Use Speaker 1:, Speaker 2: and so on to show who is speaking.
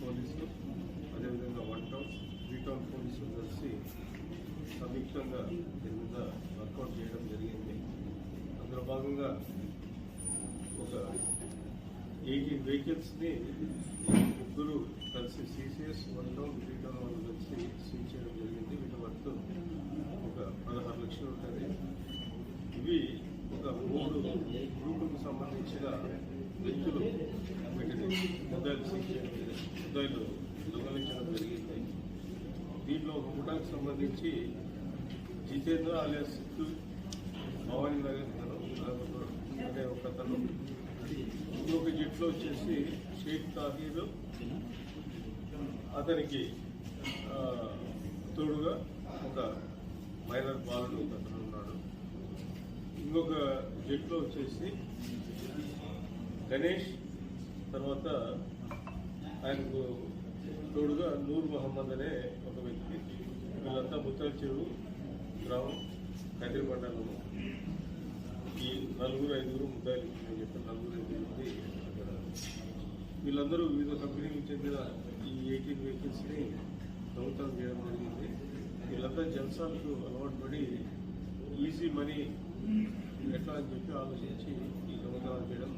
Speaker 1: పోలీసులు అదేవిధంగా one town three town పోలీసులు కలిసి సంయుక్తంగా దీని మీద వర్కౌట్ చేయడం జరిగింది. అందులో భాగంగా ఒక ఎయిటీన్ వెహికల్స్ని ముగ్గురు కలిసి CCS one town three town వాళ్ళు కలిసి సీజ్ చేయడం జరిగింది. వీటి వర్త్ ఒక పదహారు లక్షలు ఉంటుంది ఇవి ఒక మూడు గ్రూపులకు సంబంధించిన వ్యక్తులు వీటిని ముద్దాయిలు ముద్దాయిలు దొంగలించడం జరిగింది దీంట్లో ఒక ముఠాకు సంబంధించి జితేంద్ర అలియా సిద్ధు భవానీ నగర్ తను అనే ఒక అతను ఇంకొక జట్లో వచ్చేసి షేక్ తాహీర్ అతనికి తోడుగా ఒక మైనర్ బాలుడు ఒక అతను ఉన్నాడు. ఇంకొక జట్లో వచ్చేసి గణేష్ తర్వాత ఆయనకు తోడుగా నూర్ మహమ్మద్ అనే ఒక వ్యక్తి. వీళ్ళంతా ముత్తాల్చెరువు గ్రామం కదిరి మండలము ఈ నలుగురు ఐదుగురు ముద్దాయిలు నేను చెప్పిన నలుగురు ఐదుగురు ఉంది అక్కడ. వీళ్ళందరూ వివిధ కంపెనీలకు చెందిన ఈ ఎయిటీన్ వెహికల్స్ని దొంగతనం చేయడం జరిగింది. వీళ్ళంతా జల్సాలకు అలవాటు పడి ఈజీ మనీ ఎట్లా అని చెప్పి ఆలోచించి ఈ దొంగతనం చేయడం